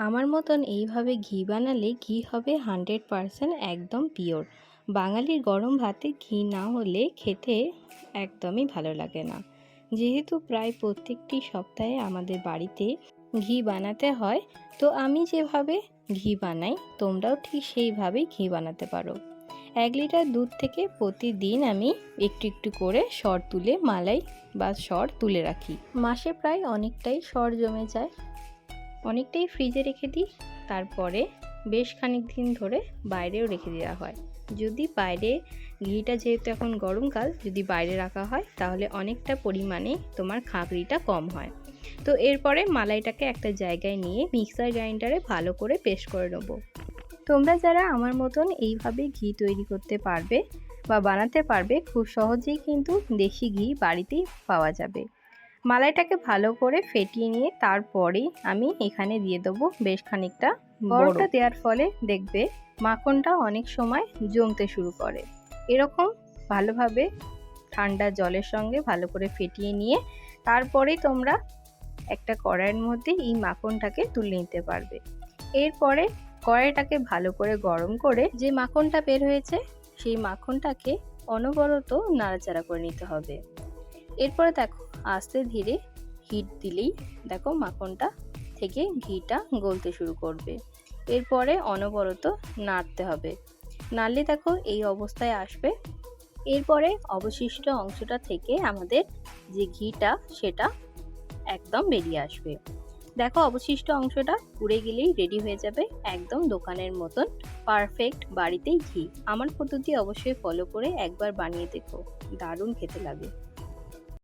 আমার মতন এইভাবে ঘি বানালে ঘি হবে হান্ড্রেড পারসেন্ট একদম পিওর। বাঙালির গরম ভাতে ঘি না হলে খেতে একদমই ভালো লাগে না। যেহেতু প্রায় প্রত্যেকটি সপ্তাহে আমাদের বাড়িতে ঘি বানাতে হয়, তো আমি যেভাবে ঘি বানাই, তোমরাও ঠিক সেইভাবেই ঘি বানাতে পারো। এক লিটার দুধ থেকে প্রতিদিন আমি একটু একটু করে সর তুলে, মালাই বা সর তুলে রাখি। মাসে প্রায় অনেকটাই সর জমে যায়। অনেকটাই ফ্রিজে রেখে দিই। তারপরে বেশ খানিক দিন ধরে বাইরেও রেখে দেওয়া হয়। যদি বাইরে ঘিটা যেহেতু এখন গরমকাল, যদি বাইরে রাখা হয়, তাহলে অনেকটা পরিমাণে তোমার খাঁকড়িটা কম হয়। তো এরপরে মালাইটাকে একটা জায়গায় নিয়ে মিক্সার গ্রাইন্ডারে ভালো করে পেস্ট করে নেব। তোমরা যারা আমার মতন এইভাবে ঘি তৈরি করতে পারবে বা বানাতে পারবে, খুব সহজেই কিন্তু দেশি ঘি বাড়িতেই পাওয়া যাবে। মালাইটাকে ভালো করে ফেটিয়ে নিয়ে তারপরেই আমি এখানে দিয়ে দেবো বেশ খানিকটা বরফটা দেওয়ার ফলে দেখবে মাখনটা অনেক সময় জমতে শুরু করে। এরকম ভালোভাবে ঠান্ডা জলের সঙ্গে ভালো করে ফেটিয়ে নিয়ে তারপরেই তোমরা একটা কড়াইয়ের মধ্যে এই মাখনটাকে তুলে নিতে পারবে। এরপরে কড়াইটাকে ভালো করে গরম করে যে মাখনটা বের হয়েছে সেই মাখনটাকে অনবরত নাড়াচাড়া করে নিতে হবে। এরপরে দেখো আস্তে ধীরে হিট দিলেই দেখো মাখনটা থেকে ঘিটা গলতে শুরু করবে। এরপরে অনবরত নাড়তে হবে। নাড়লে দেখো এই অবস্থায় আসবে। এরপরে অবশিষ্ট অংশটা থেকে আমাদের যে ঘিটা, সেটা একদম বেরিয়ে আসবে। দেখো অবশিষ্ট অংশটা পুড়ে গেলেই রেডি হয়ে যাবে একদম দোকানের মতন পারফেক্ট বাড়িতেই ঘি। আমার পদ্ধতি অবশ্যই ফলো করে একবার বানিয়ে দেখো। দারুণ খেতে লাগে।